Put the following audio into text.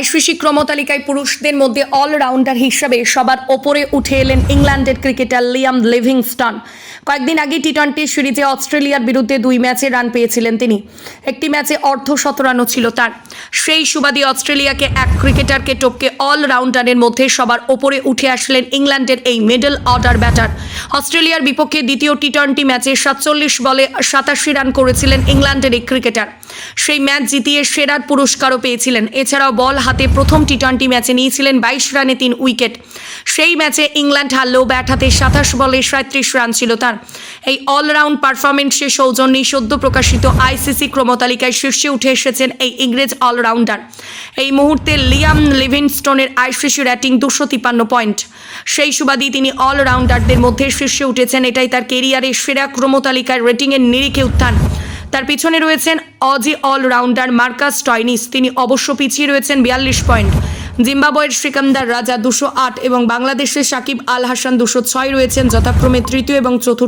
ICC ক্রমতালিকায় পুরুষদের মধ্যে allrounder হিসাবে সবার ওপরে উঠে এলেন ইংল্যান্ডের ক্রিকেটার লিয়াম লিভিংস্টন। কয়েকদিন আগে টি টোয়েন্টি সিরিজে অস্ট্রেলিয়ার বিরুদ্ধে দুই ম্যাচে রান পেয়েছিলেন তিনি। একটি ম্যাচে অর্ধ শতরানও ছিল তার। সেই সুবাদী অস্ট্রেলিয়াকে এক ক্রিকেটারকে টপকে অলরাউন্ডারের মধ্যে সবার ওপরে উঠে আসলেন ইংল্যান্ডের এই মিডল অর্ডার ব্যাটার। অস্ট্রেলিয়ার বিপক্ষে দ্বিতীয় টি টোয়েন্টি ম্যাচে সাতচল্লিশ বলে সাতাশি রান করেছিলেন ইংল্যান্ডের এই ক্রিকেটার। সেই ম্যাচ জিতিয়ে সেরার পুরস্কারও পেয়েছিলেন। এছাড়াও বল হাতে প্রথম টি টোয়েন্টি ম্যাচে নিয়েছিলেন বাইশ রানে তিন উইকেট। সেই ম্যাচে ইংল্যান্ড হারলেও ব্যাট হাতে সাতাশ বলে সাঁত্রিশ রান ছিল তার। এই অলরাউন্ড পারফরমেন্সে সৌজন্যে সদ্য প্রকাশিত আইসিসি ক্রমতালিকায় শীর্ষে উঠে এসেছেন এই ইংরেজ অলরাউন্ডার এই মুহূর্তে লিয়াম লিভিংস্টোনের আইসিসি র্যাটিং দুশো তিপ্পান্ন পয়েন্ট সেই সুবাদী তিনি অলরাউন্ডারদের মধ্যে শীর্ষে উঠেছেন। এটাই তার কেরিয়ারের সেরা ক্রমতালিকার রেটিংয়ের নিরিখে উত্থান। তার পিছনে রয়েছেন অজি অলরাউন্ডার মার্কাস টয়নিস। তিনি অবশ্য পিছিয়ে রয়েছেন বিয়াল্লিশ পয়েন্ট। জিম্বাবয়ের শ্রীকান্দার রাজা দুশো আট এবং বাংলাদেশের সাকিব আল হাসান দুশো ছয় রয়েছেন যথাক্রমে তৃতীয় এবং চতুর্থ